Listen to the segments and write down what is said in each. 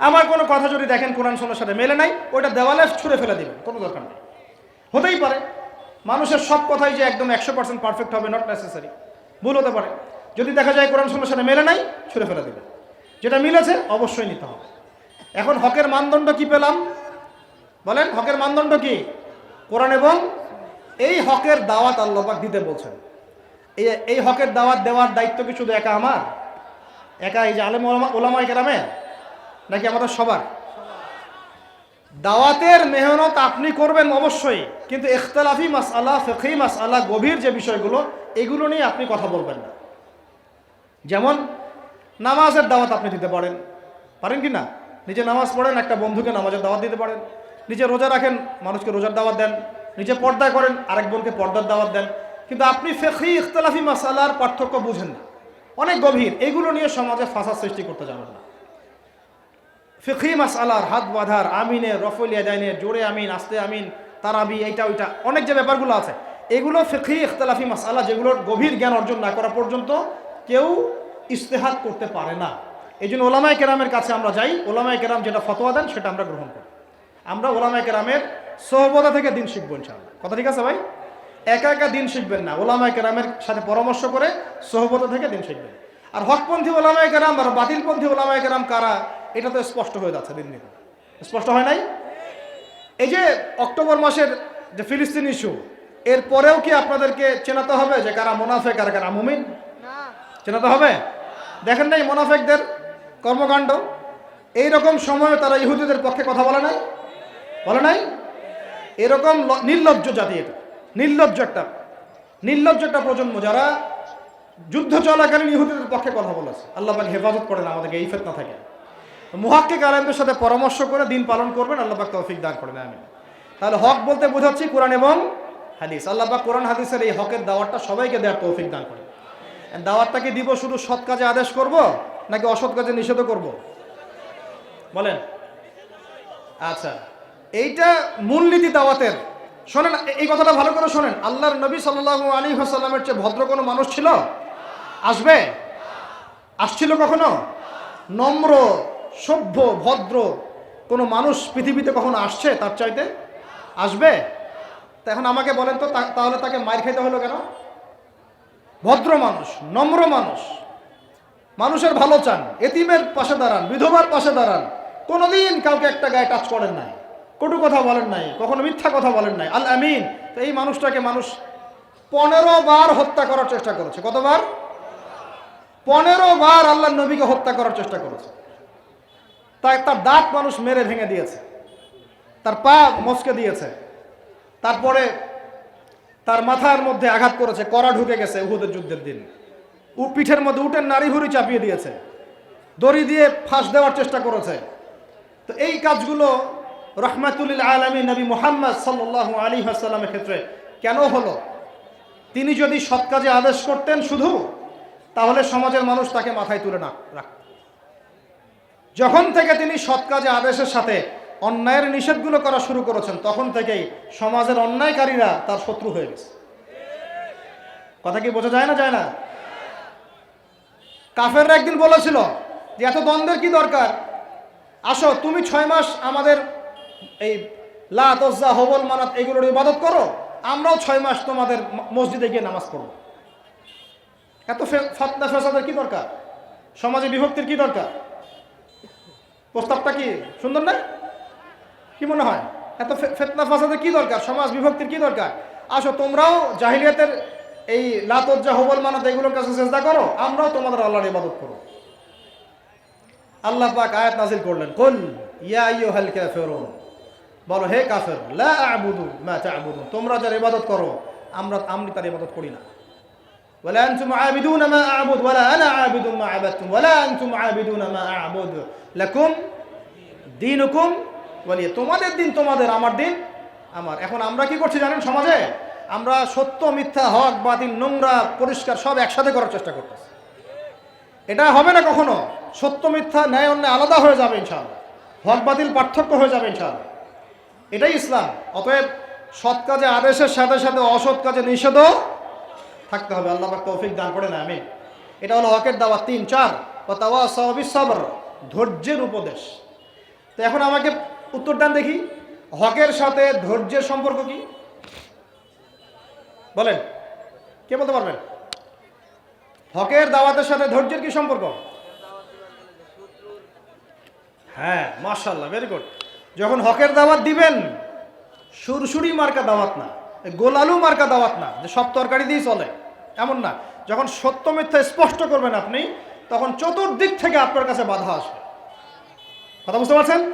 আমার কোনো কথা যদি দেখেন কোরআন সন্ন্যার সাথে মেলে নাই, ওইটা দেওয়ালে ছুঁড়ে ফেলে দিবেন, কোনো দরকার নেই। হতেই পারে, মানুষের সব কথাই যে একদম একশো পার্সেন্ট পারফেক্ট হবে নট নেসেসারি ভুল হতে পারে। যদি দেখা যায় কোরআন সন্ন্যার সাথে মেলে নাই, ছুঁড়ে ফেলে দিবেন। যেটা মিলেছে, অবশ্যই নিতে হবে। এখন হকের মানদণ্ড কি পেলাম? বলেন, হকের মানদণ্ড কি? কোরআন এবং এই হকের দাওয়াত আল্লাপাক দিতে বলছেন। এই এই হকের দাওয়াত দেওয়ার দায়িত্ব কি শুধু একা আমার? একা এই যে আলেম ওলামা ওলামাই কেরামে নাকি আমাদের সবার? দাওয়াতের মেহনত আপনি করবেন অবশ্যই, কিন্তু ইখতলাফি মাস আল্লাহ ফেকি মাস আল্লাহ গভীর যে বিষয়গুলো, এগুলো নিয়ে আপনি কথা বলবেন না। যেমন, নামাজের দাওয়াত আপনি দিতে পারেন। পারেন কি না? নিজে নামাজ পড়েন, একটা বন্ধুকে নামাজের দাওয়াত দিতে পারেন। নিজে রোজা রাখেন, মানুষকে রোজার দাওয়াত দেন। নিজে পর্দা করেন, আরেক বোনকে পর্দার দাওয়াত দেন। কিন্তু আপনি ফেকি ইখতলাফি মাসালার পার্থক্য বুঝেন না। অনেক গভীর। এগুলো নিয়ে সমাজে ফাঁসার সৃষ্টি করতে জানেন না। ফিখি মাসালার হাত বাঁধার আমিনে রফল ইয়াদাইনের, জোরে আমিন, আস্তে আমিন, তারাবি, এইটা, ওইটা, অনেক যে ব্যাপারগুলো আছে, এগুলো ফিখি ইখতলাফি মাসালা যেগুলোর গভীর জ্ঞান অর্জন না করা পর্যন্ত কেউ ইস্তেহাত করতে পারে না। এই জন্য ওলামায় কেরামের কাছে আমরা যাই, ওলামায় কেরাম যেটা ফতোয়া দেন সেটা আমরা গ্রহণ করি। আমরা ওলামায় কেরামের সহবতা থেকে দিন শিখব ইনশাআল্লাহ। কথা ঠিক আছে ভাই? একা একা দিন শিখবেন না, ওলামায় কেরামের সাথে পরামর্শ করে সহবতা থেকে দিন শিখবেন। আর হকপন্থী ওলামায় কেরাম আর বাতিলপন্থী ওলামায় কেরাম কারা? এটা তো স্পষ্ট হয়ে যাচ্ছে দিন দিন। স্পষ্ট হয় নাই? এই যে অক্টোবর মাসের যে ফিলিস্তিন ইস্যু এর পরেও কি আপনাদেরকে চেনাতে হবে যে কারা মোনাফেক আর কারা মুমিন? চেনাতে হবে? দেখেন নাই মোনাফেকদের কর্মকাণ্ড? এই রকম সময়ে তারা ইহুদিদের পক্ষে কথা বলে নাই? বলে নাই? এরকম নির্লজ্জ জাতি এটা। নির্লজ্জ একটা। নির্লজ্জ একটা প্রজন্ম যারা যুদ্ধ চলাকালীন ইহুদিদের পক্ষে কথা বলেছে। আল্লাহ হেফাজত করেন আমাদেরকে এই ফেতনা থেকে। মুহাক্কিক আলেমদের সাথে পরামর্শ করে দিন পালন করবেন, আল্লাহ পাক তৌফিক দান করবেন আমি তাহলে হক বলতে বোঝাচ্ছি কোরআন এবং হাদিস। আল্লাহ পাক কোরআন হাদিসের এই হকের দাওয়াতটা সবাইকে দেওয়ার তৌফিক দান করেন দাওয়াতটাকে দিব শুধু সৎ কাজে আদেশ করব, নাকি অসৎ কাজে নিষেধ করব? বলেন। আচ্ছা এইটা মূলনীতি দাওয়াতের। শোনেন, এই কথাটা ভালো করে শোনেন। আল্লাহর নবী সাল্লাহ আলী হাসাল্লামের চেয়ে ভদ্র কোনো মানুষ ছিল? আসবে? আসছিল কখনো? নম্র সভ্য, ভদ্র কোনো মানুষ পৃথিবীতে কখনো আসছে তার চাইতে? আসবে? তা এখন আমাকে বলেন তো তাহলে তাকে মার খেতে হলো কেন? ভদ্র মানুষ, নম্র মানুষ, মানুষের ভালো চান, এতিমের পাশে দাঁড়ান, বিধবার পাশে দাঁড়ান, কোনোদিন কাউকে একটা গায়ে টাচ করেন নাই, কটু কথা বলেন নাই, কখনো মিথ্যা কথা বলেন নাই, আল আমিন। তো এই মানুষটাকে মানুষ পনেরো বার হত্যা করার চেষ্টা করেছে। কতবার? পনেরো বার আল্লাহ নবীকে হত্যা করার চেষ্টা করেছে। তাই তার দাঁত মানুষ মেরে ভেঙে দিয়েছে। তার পা মচকে দিয়েছে। তারপরে তার মাথার মধ্যে আঘাত করেছে কড়া ঢুকে গেছে উহুদের যুদ্ধের দিন। উ পিঠের মধ্যে উটের নারী ভুড়ি চাপিয়ে দিয়েছে। দড়ি দিয়ে ফাঁস দেওয়ার চেষ্টা করেছে। তো এই কাজগুলো রহমাতুল্লিল আলমী নবী মোহাম্মদ সাল্লাহ আলী আসাল্লামের ক্ষেত্রে কেন হলো? তিনি যদি সৎ কাজে আদেশ করতেন শুধু, তাহলে সমাজের মানুষ তাকে মাথায় তুলে না রাখত। যখন থেকে তিনি সৎ কাজে আদেশের সাথে অন্যায়ের নিষেধগুলো করা শুরু করেছেন, তখন থেকেই সমাজের অন্যায়কারীরা তার শত্রু হয়ে গেছে। কথা কি বোঝা যায় না যায় না? কাফেররা একদিন বলেছিল যে, এত দ্বন্দ্বের কি দরকার? আসো, তুমি ছয় মাস আমাদের এই লাত ওজ্জা হবল মানাত এগুলোর ইবাদত করো, আমরাও ছয় মাস তোমাদের মসজিদে গিয়ে নামাজ পড়ব। এত ফতনা, ফেসাদের কি দরকার? সমাজে বিভক্তির কি দরকার? প্রস্তাবটা কি? সুন্দর না? কি মনে হয়? এত ফেতনা ফাসাদের কি দরকার? সমাজ বিভক্তির কি দরকার? আসো, তোমরাও জাহিলিয়াতের এই লাতজ্জা হবল মানাত এগুলোর কাছে চেষ্টা করো, আমরাও তোমাদের আল্লাহর ইবাদত করো আল্লাহ পাক আয়াত নাজিল করলেন, কুল ইয়া আইয়ুহাল কাফিরুন বলো, হে কাফের, লা আ'বুদু মা তা'বুদুন তোমরা যার ইবাদত করো, আমরা আমি তার ইবাদত করি না। ولا أنتم عابدون ما أعبد ولا أنا عابد ما عبدتم ولا أنتم عابدون ما أعبد لكم দিনুকুম বলিয়ে তোমাদের দিন তোমাদের আমার দিন আমার এখন আমরা কি করছি জানেন সমাজে আমরা সত্য মিথ্যা হক বাতিল নোংরা পরিষ্কার সব একসাথে করার চেষ্টা করতেছি এটা হবে না কখনো সত্য মিথ্যা ন্যায় অন্যায় আলাদা হয়ে যাবে ইনশাআল্লাহ হক বাতিল পার্থক্য হয়ে যাবে ইনশাআল্লাহ এটাই ইসলাম অতএব সৎ কাজে আদেশের সাথে সাথে অসৎ কাজে নিষেধও থাকতে হবে, আল্লাহ পাক তৌফিক দান করে না আমি এটা হলো হকের দাওয়া তিন, চার। বা তাওয়া সবর ধৈর্যের উপদেশ। তো এখন আমাকে উত্তর দেন দেখি, হকের সাথে ধৈর্যের সম্পর্ক কি? বলেন, কে বলতে পারবেন হকের দাওয়াতের সাথে ধৈর্যের কি সম্পর্ক? হ্যাঁ মার্শাল্লাহ ভেরি গুড যখন হকের দাওয়াত দিবেন, সুরসুরি মার্কা দাওয়াত না। গোলালু মার্কা দাওয়াত না, যে সব তরকারি দিয়েই চলে, এমন না। যখন সত্য মিথ্যা স্পষ্ট করবেন আপনি, তখন চতুর্দিক থেকে আপনার কাছে বাধা আসবে। কথা বুঝতে পারছেন?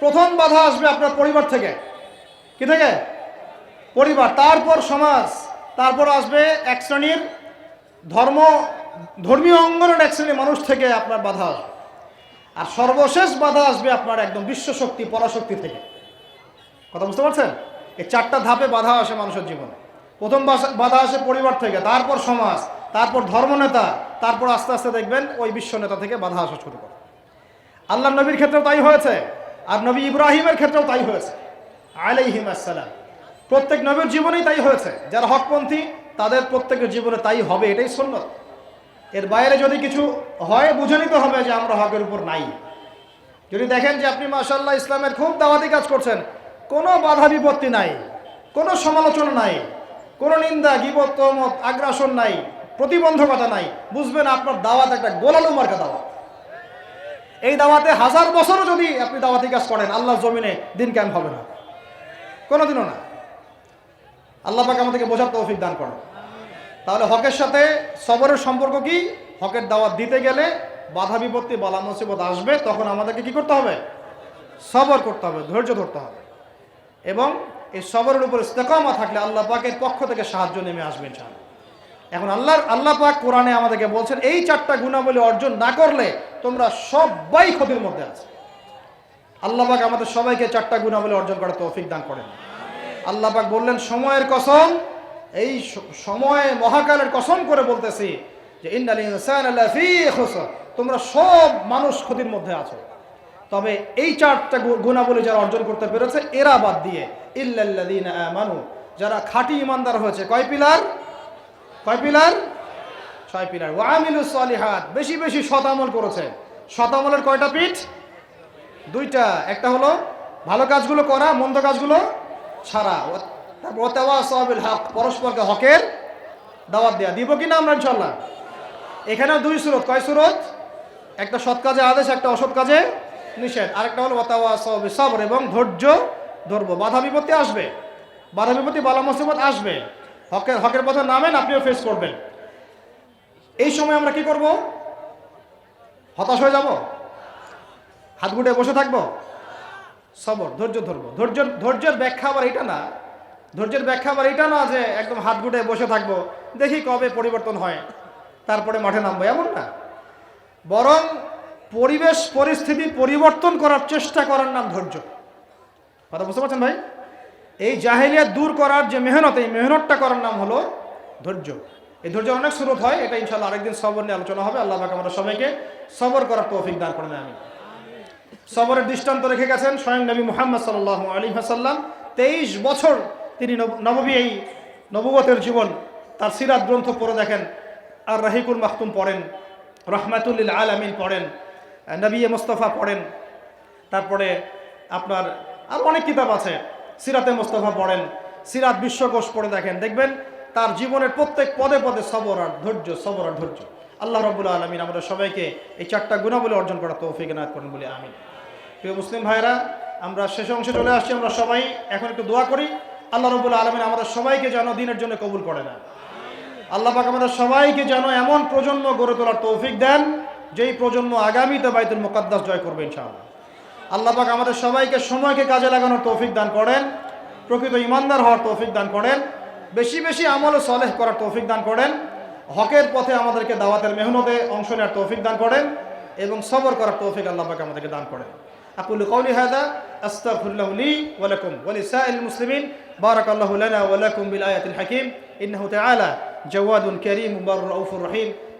প্রথম বাধা আসবে আপনার পরিবার থেকে। কি থেকে? পরিবার, তারপর সমাজ, তারপর আসবে এক শ্রেণির ধর্ম, ধর্মীয় অঙ্গনের এক শ্রেণির মানুষ থেকে আপনার বাধা আসবে। আর সর্বশেষ বাধা আসবে আপনার একদম বিশ্বশক্তি, পরাশক্তি থেকে। কথা বুঝতে পারছেন? এই চারটা ধাপে বাধা আসে মানুষের জীবনে। প্রথম বাধা আসে পরিবার থেকে, তারপর সমাজ, তারপর ধর্মনেতা, তারপর আস্তে আস্তে দেখবেন ওই বিশ্ব নেতা থেকে বাধা আসা শুরু করে। আল্লাহ নবীর ক্ষেত্রেও তাই হয়েছে, আর নবী ইব্রাহিমের ক্ষেত্রেও তাই হয়েছে। আলাইহিম আসসালাম। প্রত্যেক নবীর জীবনেই তাই হয়েছে। যারা হকপন্থী, তাদের প্রত্যেকের জীবনে তাই হবে, এটাই সুন্নত। এর বাইরে যদি কিছু হয়, বুঝে নিতে হবে যে আমরা হকের উপর নাই। যদি দেখেন যে আপনি মাসাল্লাহ ইসলামের খুব দাওয়াতি কাজ করছেন কোনো বাধা বিপত্তি নাই, কোনো সমালোচনা নাই, কোনো নিন্দা, গিবত, তহমত, আগ্রাসন নাই, প্রতিবন্ধকতা নাই। বুঝবেন আপনার দাওয়াত একটা গোলালু মার্কা দাওয়াত। এই দাওয়াতে হাজার বছরও যদি আপনি দাওয়াতি কাজ করেন, আল্লাহর জমিনে দিন কেন হবে না? কোনোদিনও না। আল্লাহ পাক আমাদেরকে বোঝার তৌফিক দান করেন। তাহলে হকের সাথে সবরের সম্পর্ক কি? হকের দাওয়াত দিতে গেলে বাধা বিপত্তি, বালা মুসিবত আসবে, তখন আমাদেরকে কি করতে হবে? সবর করতে হবে, ধৈর্য ধরতে হবে। এবং এই সবরের উপর ইস্তেকামা থাকলে আল্লাহ পাকের পক্ষ থেকে সাহায্য নেমে আসবে, ইনশাআল্লাহ। এখন আল্লাহর আল্লাহ পাক কোরআনে আমাদেরকে বলছেন, এই চারটা গুণাবলী অর্জন না করলে তোমরা সবাই ক্ষতির মধ্যে আছে। আল্লাহ পাক আমাদের সবাইকে চারটা গুণাবলী অর্জন করার তৌফিক দান করেন। আল্লাহ পাক বললেন, সময়ের কসম, এই সময়ে মহাকালের কসম করে বলতেছি যে, ইন্নাল ইনসানা তোমরা সব মানুষ ক্ষতির মধ্যে আছো। তবে এই চারটা গুণাবলী যারা অর্জন করতে পেরেছে, এরা বাদ দিয়ে ইল্লাল্লাযীনা আমানু, যারা খাঁটি ইমানদার হয়েছে, কয় পিলার? কয় পিলার? ছয় পিলার। ওয়ামিলুস সলিহাত, বেশি বেশি শতামল করেছে। শতামলের কয়টা পিঠ? দুইটা। একটা হলো ভালো কাজগুলো করা, মন্দ কাজগুলো ছাড়া। তারপর ওয়াতাওয়া সাবিল হক, পরস্পরকে হকের দাওয়াত দেয়া। দিব কি না আমরা ইনশাল্লাহ এখানেও দুই সুরত। কয় সুরত? একটা সৎ কাজে আদেশ, একটা অসৎ কাজে নিষেধ। আরেকটা হলো ওয়াতাওয়া সবর এবং ধৈর্য ধরবো। বাধা বিপত্তি আসবে। বাধা বিপত্তি, বালা মুসিবত আসবে। হকের হকের পথে নামেন, আপনিও ফেস করবেন। এই সময় আমরা কি করব? হতাশ হয়ে যাব? হাত গুটে বসে থাকব? সবর, ধৈর্য ধরবো। ধৈর্য, ধৈর্যের ব্যাখ্যা আবার এটা না। ধৈর্যের ব্যাখ্যা আবার এটা না যে একদম হাত গুটে বসে থাকব। দেখি কবে পরিবর্তন হয়। তারপরে মাঠে নামবো। এমন না। বরং পরিবেশ পরিস্থিতি পরিবর্তন করার চেষ্টা করার নাম ধৈর্য। কথা বুঝতে পারছেন ভাই? এই জাহেলিয়া দূর করার যে মেহনত, এই মেহনতটা করার নাম হলো ধৈর্য। এই ধৈর্য অনেক স্রোত হয়, এটা ইনশাল্লাহ আরেকদিন সবর নিয়ে আলোচনা হবে। আল্লাহ পাক আমাদের সবাইকে সবর করার তৌফিক দান করেন আমি সবরের দৃষ্টান্ত রেখে গেছেন স্বয়ং নবী মুহাম্মদ সাল্লাহ আলী হাসাল্লাম তেইশ বছর তিনি নব- নববী এই নবগতের জীবন, তার সিরাত গ্রন্থ পড়ে দেখেন। আর রাহিকুল মাহতুম পড়েন রহমাতুল্লিল আলামিন পড়েন। নবী মোস্তফা পড়েন। তারপরে আপনার আর অনেক কিতাব আছে, সিরাতে মোস্তফা পড়েন, সিরাত বিশ্বকোষ পড়ে দেখেন। দেখবেন তার জীবনের প্রত্যেক পদে পদে সবর আর ধৈর্য, সবর আর ধৈর্য। আল্লাহ রবুল্লা আলমিন আমাদের সবাইকে এই চারটা গুণাবলী অর্জন করার তৌফিক এনায়ত করেন বলে আমি প্রিয় মুসলিম ভাইরা আমরা শেষ অংশে চলে আসছি, আমরা সবাই এখন একটু দোয়া করি। আল্লাহ রবুল্লা আলমিন আমাদের সবাইকে যেন দিনের জন্য কবুল করে না আল্লাহ পাক আমাদের সবাইকে যেন এমন প্রজন্ম গড়ে তোলার তৌফিক দেন যেই প্রজন্ম আগামীতে বাইতুল মোকাদ্দাস জয় করবে ইনশাআল্লাহ আল্লাহ পাক আমাদের সবাইকে সময়কে কাজে লাগানোর তৌফিক দান করেন প্রকৃত ইমানদার হওয়ার তৌফিক দান করেন বেশি বেশি আমল ও সলেহ করার তৌফিক দান করেন হকের পথে আমাদেরকে দাওয়াতের মেহনতে অংশ নেওয়ার তৌফিক দান করেন এবং সবর করার তৌফিক আল্লাহ পাক আমাদেরকে দান করেন أقول قولي هذا أستغفر الله لي ولكم ولسائر المسلمين بارك الله لنا ولكم بالآية الحكيم إنه تعالى جواد كريم بر رؤوف رحيم